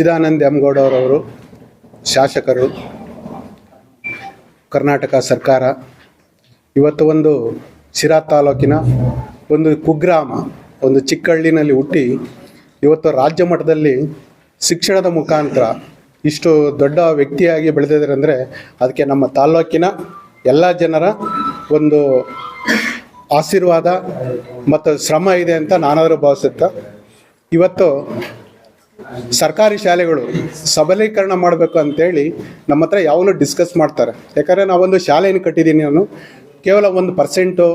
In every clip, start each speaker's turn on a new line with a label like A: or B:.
A: ಚಿದಾನಂದ್ ಎಂಗೌಡವರವರು, ಶಾಸಕರು, ಕರ್ನಾಟಕ ಸರ್ಕಾರ. ಇವತ್ತು ಒಂದು ಶಿರಾ ತಾಲೂಕಿನ ಒಂದು ಕುಗ್ರಾಮ, ಒಂದು ಚಿಕ್ಕಹಳ್ಳಿನಲ್ಲಿ ಹುಟ್ಟಿ ಇವತ್ತು ರಾಜ್ಯ ಮಟ್ಟದಲ್ಲಿ ಶಿಕ್ಷಣದ ಮುಖಾಂತರ ಇಷ್ಟು ದೊಡ್ಡ ವ್ಯಕ್ತಿಯಾಗಿ ಬೆಳೆದಿದ್ದಾರೆ ಅಂದರೆ ಅದಕ್ಕೆ ನಮ್ಮ ತಾಲೂಕಿನ ಎಲ್ಲ ಜನರ ಒಂದು ಆಶೀರ್ವಾದ ಮತ್ತು ಶ್ರಮ ಇದೆ ಅಂತ ನಾನಾದರೂ ಭಾವಿಸುತ್ತಾ, ಇವತ್ತು ಸರ್ಕಾರಿ ಶಾಲೆಗಳು ಸಬಲೀಕರಣ ಮಾಡಬೇಕು ಅಂತೇಳಿ ನಮ್ಮ ಹತ್ರ ಯಾವಾಗಲೂ ಡಿಸ್ಕಸ್ ಮಾಡ್ತಾರೆ. ಯಾಕಂದರೆ ನಾವೊಂದು ಶಾಲೆಯನ್ನು ಕಟ್ಟಿದ್ದೀನಿ ನಾನು. ಕೇವಲ ಒಂದು ಪರ್ಸೆಂಟು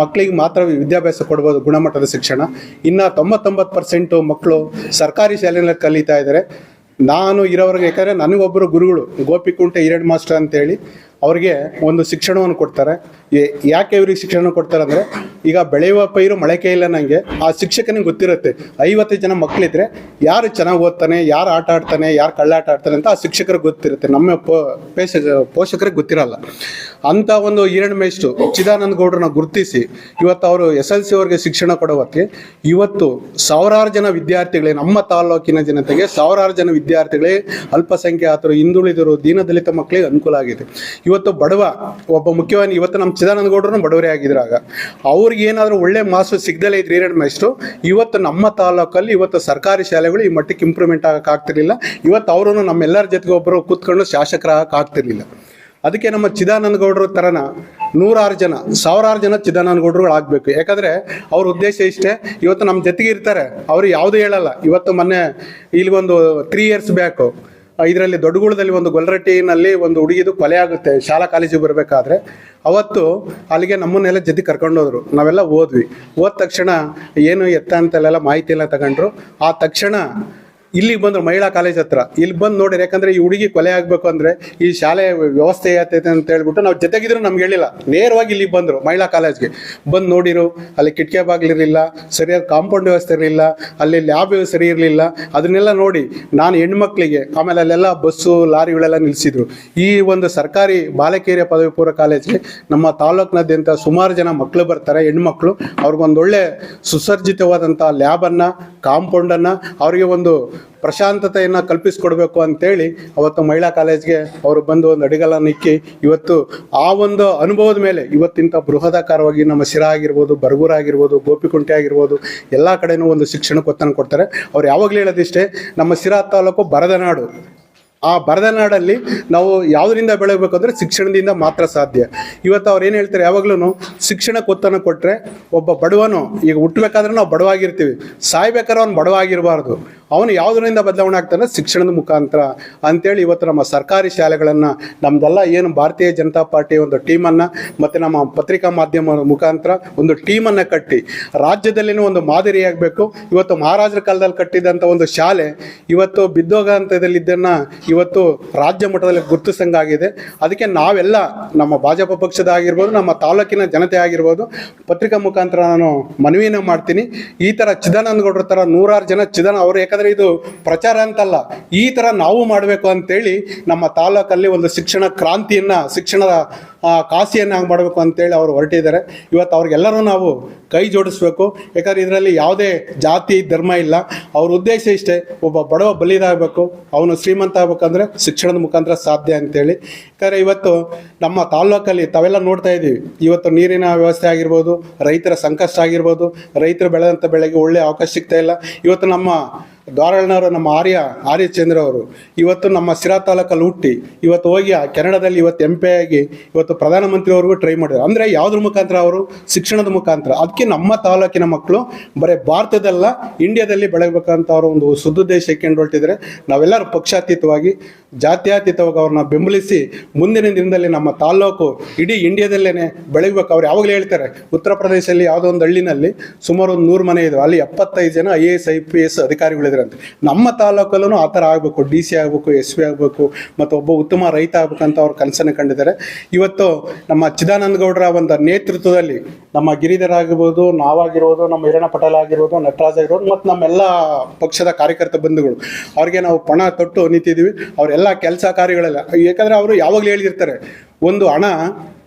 A: ಮಕ್ಕಳಿಗೆ ಮಾತ್ರ ವಿದ್ಯಾಭ್ಯಾಸ ಕೊಡ್ಬೋದು ಗುಣಮಟ್ಟದ ಶಿಕ್ಷಣ. ಇನ್ನು ತೊಂಬತ್ತೊಂಬತ್ತು ಪರ್ಸೆಂಟು ಮಕ್ಕಳು ಸರ್ಕಾರಿ ಶಾಲೆಯಲ್ಲಿ ಕಲಿತಾ ಇದ್ದಾರೆ ನಾನು ಇರೋವ್ರಿಗೆ ಯಾಕಂದರೆ ನನಗೊಬ್ಬರು ಗುರುಗಳು, ಗೋಪಿಕುಂಟೆ ಈರಡ್ ಮಾಸ್ಟರ್ ಅಂತೇಳಿ, ಅವ್ರಿಗೆ ಒಂದು ಶಿಕ್ಷಣವನ್ನು ಕೊಡ್ತಾರೆ. ಯಾಕೆ ಇವ್ರಿಗೆ ಶಿಕ್ಷಣ ಕೊಡ್ತಾರೆ ಅಂದರೆ ಈಗ ಬೆಳೆಯುವ ಪೈರು ಮೊಳಕೆ ಇಲ್ಲ ನನಗೆ ಆ ಶಿಕ್ಷಕನಿಗೆ ಗೊತ್ತಿರುತ್ತೆ. ಐವತ್ತು ಜನ ಮಕ್ಕಳಿದ್ರೆ ಯಾರು ಚೆನ್ನಾಗಿ ಓದ್ತಾನೆ, ಯಾರು ಆಟ ಆಡ್ತಾನೆ, ಯಾರು ಕಳ್ಳಾಟ ಆಡ್ತಾನೆ ಅಂತ ಆ ಶಿಕ್ಷಕರಿಗೆ ಗೊತ್ತಿರುತ್ತೆ. ನಮ್ಮ ಪೋಷಕರಿಗೆ ಗೊತ್ತಿರಲ್ಲ. ಅಂಥ ಒಂದು ಈರಣ್ಣ ಮೇಷ್ಟು ಚಿದಾನಂದ ಗೌಡ್ರನ್ನ ಗುರುತಿಸಿ, ಇವತ್ತು ಅವರು ಎಸ್ ಎಲ್ ಸಿ ಅವ್ರಿಗೆ ಶಿಕ್ಷಣ ಕೊಡುವತ್ತಿಗೆ ಇವತ್ತು ಸಾವಿರಾರು ಜನ ವಿದ್ಯಾರ್ಥಿಗಳೇ, ನಮ್ಮ ತಾಲೂಕಿನ ಜನತೆಗೆ ಸಾವಿರಾರು ಜನ ವಿದ್ಯಾರ್ಥಿಗಳೇ ಅಲ್ಪಸಂಖ್ಯಾತರು ಹಿಂದುಳಿದರು ದೀನದಲಿತ ಮಕ್ಕಳಿಗೆ ಅನುಕೂಲ ಆಗಿದೆ. ಇವತ್ತು ಬಡವ ಒಬ್ಬ ಮುಖ್ಯವಾಗಿ ಇವತ್ತು ನಮ್ಮ ಚಿದಾನಂದ ಗೌಡರು ಬಡವರೇ ಆಗಿದ್ರಾಗ ಅವ್ರಿಗೆ ಏನಾದರೂ ಒಳ್ಳೆ ಮಾಸು ಸಿಗ್ದಲೇ ಇದ್ರೆ ಏನೇನು ಮೇಷ್ಟು ಇವತ್ತು ನಮ್ಮ ತಾಲೂಕಲ್ಲಿ ಇವತ್ತು ಸರ್ಕಾರಿ ಶಾಲೆಗಳು ಈ ಮಟ್ಟಕ್ಕೆ ಇಂಪ್ರೂವ್ಮೆಂಟ್ ಆಗಕ್ಕೆ ಆಗ್ತಿರ್ಲಿಲ್ಲ. ಇವತ್ತು ನಮ್ಮ ನಮ್ಮೆಲ್ಲರ ಜೊತೆಗೆ ಒಬ್ಬರು ಕೂತ್ಕೊಂಡು ಶಾಸಕರಾಗಕ್ಕೆ ಆಗ್ತಿರ್ಲಿಲ್ಲ. ಅದಕ್ಕೆ ನಮ್ಮ ಚಿದಾನಂದ ಗೌಡರ ಥರನ ನೂರಾರು ಜನ, ಸಾವಿರಾರು ಜನ ಚಿದಾನಂದ ಗೌಡರುಗಳು ಆಗಬೇಕು. ಯಾಕಂದರೆ ಅವ್ರ ಉದ್ದೇಶ ಇಷ್ಟೇ. ಇವತ್ತು ನಮ್ಮ ಜೊತೆಗೆ ಇರ್ತಾರೆ. ಅವರು ಯಾವುದೂ ಹೇಳಲ್ಲ. ಇವತ್ತು ಮೊನ್ನೆ ಇಲ್ಲಿಗೊಂದು ತ್ರೀ ಇಯರ್ಸ್ ಬ್ಯಾಕು ಇದರಲ್ಲಿ ದೊಡ್ಡಗುಳದಲ್ಲಿ ಒಂದು ಗೊಲ್ರಟ್ಟಿನಲ್ಲಿ ಒಂದು ಹುಡುಗಿದು ಕೊಲೆ ಆಗುತ್ತೆ. ಶಾಲಾ ಕಾಲೇಜಿಗೆ ಬರಬೇಕಾದ್ರೆ. ಅವತ್ತು ಅಲ್ಲಿಗೆ ನಮ್ಮನ್ನೆಲ್ಲ ಜೊತೆ ಕರ್ಕೊಂಡೋದ್ರು ನಾವೆಲ್ಲ ಓದ್ವಿ. ಓದ ತಕ್ಷಣ ಏನು ಎತ್ತ ಅಂತಲ್ಲೆಲ್ಲ ಮಾಹಿತಿ ಎಲ್ಲ ತಗೊಂಡ್ರು. ಆ ತಕ್ಷಣ ಇಲ್ಲಿಗೆ ಬಂದ್ರು ಮಹಿಳಾ ಕಾಲೇಜ್ ಹತ್ರ. ಇಲ್ಲಿ ಬಂದು ನೋಡಿರಿ ಯಾಕಂದ್ರೆ ಈ ಹುಡುಗಿ ಕೊಲೆ ಆಗಬೇಕು ಅಂದ್ರೆ ಈ ಶಾಲೆ ವ್ಯವಸ್ಥೆ ಆಗ್ತೈತೆ ಅಂತ ಹೇಳ್ಬಿಟ್ಟು ನಾವು ಜೊತೆಗಿದ್ರು ನಮ್ಗೆ ಹೇಳಿಲ್ಲ. ನೇರವಾಗಿ ಇಲ್ಲಿಗೆ ಬಂದರು ಮಹಿಳಾ ಕಾಲೇಜ್ಗೆ. ಬಂದು ನೋಡಿರು, ಅಲ್ಲಿ ಕಿಟಕಿ ಬಾಗಿಲಿರಲಿಲ್ಲ ಸರಿಯಾದ ಕಾಂಪೌಂಡ್ ವ್ಯವಸ್ಥೆ ಇರಲಿಲ್ಲ, ಅಲ್ಲಿ ಲ್ಯಾಬ್ ಸರಿ ಇರಲಿಲ್ಲ. ಅದನ್ನೆಲ್ಲ ನೋಡಿ ನಾನು ಹೆಣ್ಮಕ್ಳಿಗೆ, ಆಮೇಲೆ ಅಲ್ಲೆಲ್ಲ ಬಸ್ಸು, ಲಾರಿಗಳೆಲ್ಲ ನಿಲ್ಲಿಸಿದ್ರು ಈ ಒಂದು ಸರ್ಕಾರಿ ಬಾಲಕಿಯರ ಪದವಿ ಪೂರ್ವ ಕಾಲೇಜ್ಗೆ ನಮ್ಮ ತಾಲೂಕಿನಾದ್ಯಂತ ಸುಮಾರು ಜನ ಮಕ್ಕಳು ಬರ್ತಾರೆ, ಹೆಣ್ಮಕ್ಳು. ಅವ್ರಿಗೊಂದೊಳ್ಳೆ ಸುಸರ್ಜಿತವಾದಂಥ ಲ್ಯಾಬನ್ನು, ಕಾಂಪೌಂಡನ್ನು, ಅವರಿಗೆ ಒಂದು ಪ್ರಶಾಂತತೆಯನ್ನು ಕಲ್ಪಿಸಿಕೊಡ್ಬೇಕು ಅಂತೇಳಿ ಅವತ್ತು ಮಹಿಳಾ ಕಾಲೇಜ್ಗೆ ಅವರು ಬಂದು ಒಂದು ಅಡಿಗಲನ್ನು ಇಕ್ಕಿ ಇವತ್ತು ಆ ಒಂದು ಅನುಭವದ ಮೇಲೆ ಇವತ್ತಿಂತ ಬೃಹದಾಕಾರವಾಗಿ ನಮ್ಮ ಶಿರಾ ಆಗಿರ್ಬೋದು, ಬರಗೂರ ಆಗಿರ್ಬೋದು, ಗೋಪಿಕುಂಟೆ ಆಗಿರ್ಬೋದು, ಎಲ್ಲ ಕಡೆನೂ ಒಂದು ಶಿಕ್ಷಣಕ್ಕೆ ಒತ್ತನ್ನು ಕೊಡ್ತಾರೆ. ಅವ್ರು ಯಾವಾಗಲೂ ಹೇಳೋದಿಷ್ಟೇ, ನಮ್ಮ ಶಿರಾ ತಾಲೂಕು ಬರದನಾಡು ಆ ಬರದನಾಡಲ್ಲಿ ನಾವು ಯಾವುದರಿಂದ ಬೆಳಗಬೇಕು ಅಂದರೆ ಶಿಕ್ಷಣದಿಂದ ಮಾತ್ರ ಸಾಧ್ಯ. ಇವತ್ತು ಅವ್ರು ಏನು ಹೇಳ್ತಾರೆ ಯಾವಾಗಲೂ ಶಿಕ್ಷಣಕ್ಕೆ ಒತ್ತನ್ನು ಕೊಟ್ಟರೆ ಒಬ್ಬ ಬಡವನು, ಈಗ ಹುಟ್ಟಬೇಕಾದ್ರೆ ನಾವು ಬಡವಾಗಿರ್ತೀವಿ. ಸಾಯ್ಬೇಕಾದ್ರೆ ಅವ್ನು ಬಡವಾಗಿರಬಾರ್ದು. ಅವನು ಯಾವುದರಿಂದ ಬದಲಾವಣೆ ಆಗ್ತಾನೆ? ಶಿಕ್ಷಣದ ಮುಖಾಂತರ. ಅಂತೇಳಿ ಇವತ್ತು ನಮ್ಮ ಸರ್ಕಾರಿ ಶಾಲೆಗಳನ್ನು, ನಮ್ದೆಲ್ಲ ಏನು ಭಾರತೀಯ ಜನತಾ ಪಾರ್ಟಿ ಒಂದು ಟೀಮನ್ನು, ಮತ್ತು ನಮ್ಮ ಪತ್ರಿಕಾ ಮಾಧ್ಯಮ ಮುಖಾಂತರ ಒಂದು ಟೀಮನ್ನು ಕಟ್ಟಿ, ರಾಜ್ಯದಲ್ಲಿನೂ ಒಂದು ಮಾದರಿಯಾಗಬೇಕು ಇವತ್ತು ಮಹಾರಾಜರ ಕಾಲದಲ್ಲಿ ಕಟ್ಟಿದಂಥ ಒಂದು ಶಾಲೆ, ಇವತ್ತು ಬಿದ್ದೋಗ ಹಂತದಲ್ಲಿದ್ದನ್ನು ಇವತ್ತು ರಾಜ್ಯ ಮಟ್ಟದಲ್ಲಿ ಗುರುತಿಸಂಗಾಗಿದೆ ಅದಕ್ಕೆ ನಾವೆಲ್ಲ ನಮ್ಮ ಭಾಜಪ ಪಕ್ಷದ ಆಗಿರ್ಬೋದು, ನಮ್ಮ ತಾಲೂಕಿನ ಜನತೆ ಆಗಿರ್ಬೋದು, ಪತ್ರಿಕಾ ಮುಖಾಂತರ ನಾನು ಮನವಿಯನ್ನು ಮಾಡ್ತೀನಿ. ಈ ಥರ ಚಿದಾನಂದ ಗೌಡರ ಥರ ನೂರಾರು ಜನ ಚಿದಾನ ಅವರು ಯಾಕಂದರೆ ಇದು ಪ್ರಚಾರ ಅಂತಲ್ಲ, ಈ ಥರ ನಾವು ಮಾಡಬೇಕು ಅಂತೇಳಿ ನಮ್ಮ ತಾಲೂಕಲ್ಲಿ ಒಂದು ಶಿಕ್ಷಣ ಕ್ರಾಂತಿಯನ್ನು, ಶಿಕ್ಷಣದ ಕಾಸಿಯನ್ನು ಹಂಗೆ ಮಾಡಬೇಕು ಅಂತೇಳಿ ಅವರು ಹೊರಟಿದ್ದಾರೆ. ಇವತ್ತು ಅವ್ರಿಗೆಲ್ಲರೂ ನಾವು ಕೈ ಜೋಡಿಸ್ಬೇಕು. ಯಾಕಂದರೆ ಇದರಲ್ಲಿ ಯಾವುದೇ ಜಾತಿ, ಧರ್ಮ ಇಲ್ಲ. ಅವ್ರ ಉದ್ದೇಶ ಇಷ್ಟೇ, ಒಬ್ಬ ಬಡವ ಬಲಿದಾಗಬೇಕು, ಅವನು ಶ್ರೀಮಂತ ಆಗ್ಬೇಕಂದ್ರೆ ಶಿಕ್ಷಣದ ಮುಖಾಂತರ ಸಾಧ್ಯ ಅಂತೇಳಿ. ಯಾಕಂದರೆ ಇವತ್ತು ನಮ್ಮ ತಾಲ್ಲೂಕಲ್ಲಿ ತಾವೆಲ್ಲ ನೋಡ್ತಾ ಇದ್ದೀವಿ. ಇವತ್ತು ನೀರಿನ ವ್ಯವಸ್ಥೆ ಆಗಿರ್ಬೋದು, ರೈತರ ಸಂಕಷ್ಟ ಆಗಿರ್ಬೋದು, ರೈತರು ಬೆಳೆದಂಥ ಬೆಳೆಗೆ ಒಳ್ಳೆಯ ಅವಕಾಶ ಸಿಗ್ತಾ ಇಲ್ಲ. ಇವತ್ತು ನಮ್ಮ ದ್ವಾರಣ್ಣವರು ನಮ್ಮ ಆರ್ಯ ಆರ್ಯ ಚಂದ್ರ ಅವರು ಇವತ್ತು ನಮ್ಮ ಸಿರಾ ತಾಲೂಕಲ್ಲಿ ಹುಟ್ಟಿ, ಇವತ್ತು ಹೋಗಿ ಆ ಕೆನಡಾದಲ್ಲಿ ಇವತ್ತು ಎಂ ಪಿ ಆಗಿ ಇವತ್ತು ಪ್ರಧಾನಮಂತ್ರಿವರೆಗೂ ಟ್ರೈ ಮಾಡಿದ್ರು ಅಂದರೆ ಯಾವುದ್ರ ಮುಖಾಂತರ ಅವರು? ಶಿಕ್ಷಣದ ಮುಖಾಂತರ. ಅದಕ್ಕೆ ನಮ್ಮ ತಾಲೂಕಿನ ಮಕ್ಕಳು ಬರೀ ಭಾರತದಲ್ಲ ಇಂಡಿಯಾದಲ್ಲಿ ಬೆಳಗಬೇಕಂತ ಅವರು ಒಂದು ಸುದ್ದುದ್ದೇಶ ಇಟ್ಕೊಂಡು ಹೊರಟಿದ್ದಾರೆ ನಾವೆಲ್ಲರೂ ಪಕ್ಷಾತೀತವಾಗಿ ಜಾತ್ಯತೀತವಾಗಿ ಅವ್ರನ್ನ ಬೆಂಬಲಿಸಿ ಮುಂದಿನ ದಿನದಲ್ಲಿ ನಮ್ಮ ತಾಲ್ಲೂಕು ಇಡೀ ಇಂಡಿಯಾದಲ್ಲೇ ಬೆಳಗ್ಬೇಕು ಅವ್ರು ಯಾವಾಗಲೂ ಹೇಳ್ತಾರೆ. ಉತ್ತರ ಪ್ರದೇಶದಲ್ಲಿ ಯಾವುದೋ ಒಂದು ಹಳ್ಳಿನಲ್ಲಿ ಸುಮಾರು ಒಂದು ನೂರು ಮನೆ ಇದೆ ಅಲ್ಲಿ ಎಪ್ಪತ್ತೈದು ಜನ I A S, I P S ಅಧಿಕಾರಿಗಳಿದ್ರಂತೆ ನಮ್ಮ ತಾಲೂಕಲ್ಲೂ ಆ ಥರ ಆಗಬೇಕು. ಡಿ ಸಿ ಆಗಬೇಕು, ಎಸ್ ಪಿ ಆಗಬೇಕು, ಮತ್ತು ಒಬ್ಬ ಉತ್ತಮ ರೈತ ಆಗಬೇಕಂತ ಅವ್ರ ಕನಸನ್ನು ಕಂಡಿದ್ದಾರೆ. ಇವತ್ತು ನಮ್ಮ ಚಿದಾನಂದ ಗೌಡರ ಒಂದು ನೇತೃತ್ವದಲ್ಲಿ ನಮ್ಮ ಗಿರಿಧರ್ ಆಗಿರ್ಬೋದು ನಾವಾಗಿರ್ಬೋದು, ನಮ್ಮ ಹಿರಣ್ಣ ಪಟೇಲ್ ಆಗಿರ್ಬೋದು, ನಟರಾಜ್ ಆಗಿರ್ಬೋದು, ಮತ್ತು ನಮ್ಮೆಲ್ಲ ಪಕ್ಷದ ಕಾರ್ಯಕರ್ತ ಬಂಧುಗಳು. ಅವ್ರಿಗೆ ನಾವು ಪಣ ತೊಟ್ಟು ನಿಂತಿದ್ದೀವಿ. ಅವರೆಲ್ಲ ಕೆಲಸ ಕಾರ್ಯಗಳೆಲ್ಲ. ಯಾಕಂದರೆ ಅವರು ಯಾವಾಗಲೂ ಹೇಳಿರ್ತಾರೆ, ಒಂದು ಹಣ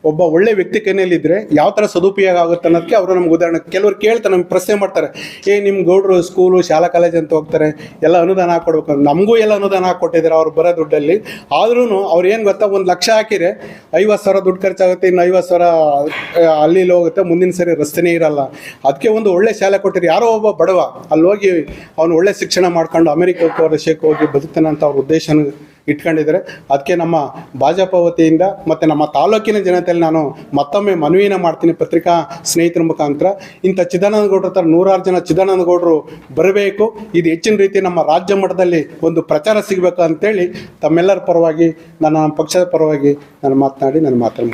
A: ಒಬ್ಬ ಒಳ್ಳೆ ವ್ಯಕ್ತಿ ಕೈನಲ್ಲಿದ್ದರೆ ಯಾವ ಥರ ಸದುಪಯೋಗ ಆಗುತ್ತೆ ಅನ್ನೋದಕ್ಕೆ ಅವರು ನಮ್ಗೆ ಉದಾಹರಣೆ, ಕೆಲವರು ಕೇಳ್ತಾರೆ, ನಮ್ಗೆ ಪ್ರಶ್ನೆ ಮಾಡ್ತಾರೆ, ಏ ನಿಮ್ಮ ಗೌಡ್ರು ಸ್ಕೂಲು ಶಾಲಾ ಕಾಲೇಜ್ ಅಂತ ಹೋಗ್ತಾರೆ, ಎಲ್ಲ ಅನುದಾನ ಹಾಕ್ಕೊಡ್ಬೇಕು ನಮಗೂ ಎಲ್ಲ ಅನುದಾನ ಹಾಕ್ಕೊಟ್ಟಿದ್ದಾರೆ ಅವ್ರು ಬರೋ ದುಡ್ಡಲ್ಲಿ. ಆದ್ರೂ ಅವ್ರು ಏನು ಗೊತ್ತಾ, ಒಂದು ಲಕ್ಷ ಹಾಕಿದರೆ ಐವತ್ತು ಸಾವಿರ ದುಡ್ಡು ಖರ್ಚಾಗುತ್ತೆ, ಇನ್ನು ಐವತ್ತು ಸಾವಿರ ಅಲ್ಲಿ ಹೋಗುತ್ತೆ, ಮುಂದಿನ ಸರಿ ರಸ್ತೆನೇ ಇರಲ್ಲ. ಅದಕ್ಕೆ ಒಂದು ಒಳ್ಳೆ ಶಾಲೆ ಕೊಟ್ಟಿರಿ ಯಾರೋ ಒಬ್ಬ ಬಡವ ಅಲ್ಲಿ ಹೋಗಿ ಅವನು ಒಳ್ಳೆ ಶಿಕ್ಷಣ ಮಾಡ್ಕೊಂಡು ಅಮೆರಿಕಕ್ಕೆ ಹೋಗಿ ಬದುಕ್ತಾನೆ ಅಂತ ಅವ್ರ ಉದ್ದೇಶನ ಇಟ್ಕೊಂಡಿದ್ದಾರೆ. ಅದಕ್ಕೆ ನಮ್ಮ ಭಾಜಪ ವತಿಯಿಂದ ಮತ್ತು ನಮ್ಮ ತಾಲೂಕಿನ ಜನತೆಯಲ್ಲಿ ನಾನು ಮತ್ತೊಮ್ಮೆ ಮನವಿನ ಮಾಡ್ತೀನಿ ಪತ್ರಿಕಾ ಸ್ನೇಹಿತರ ಮುಖಾಂತರ. ಇಂಥ ಚಿದಾನಂದಗೌಡರ ಥರ ನೂರಾರು ಜನ ಚಿದಾನಂದಗೌಡರು ಬರಬೇಕು. ಇದು ಹೆಚ್ಚಿನ ರೀತಿ ನಮ್ಮ ರಾಜ್ಯ ಮಟ್ಟದಲ್ಲಿ ಒಂದು ಪ್ರಚಾರ ಸಿಗಬೇಕು ಅಂತೇಳಿ ತಮ್ಮೆಲ್ಲರ ಪರವಾಗಿ, ನನ್ನ ಪಕ್ಷದ ಪರವಾಗಿ ನಾನು ಮಾತನಾಡಿ ನನ್ನ ಮಾತನ್ನು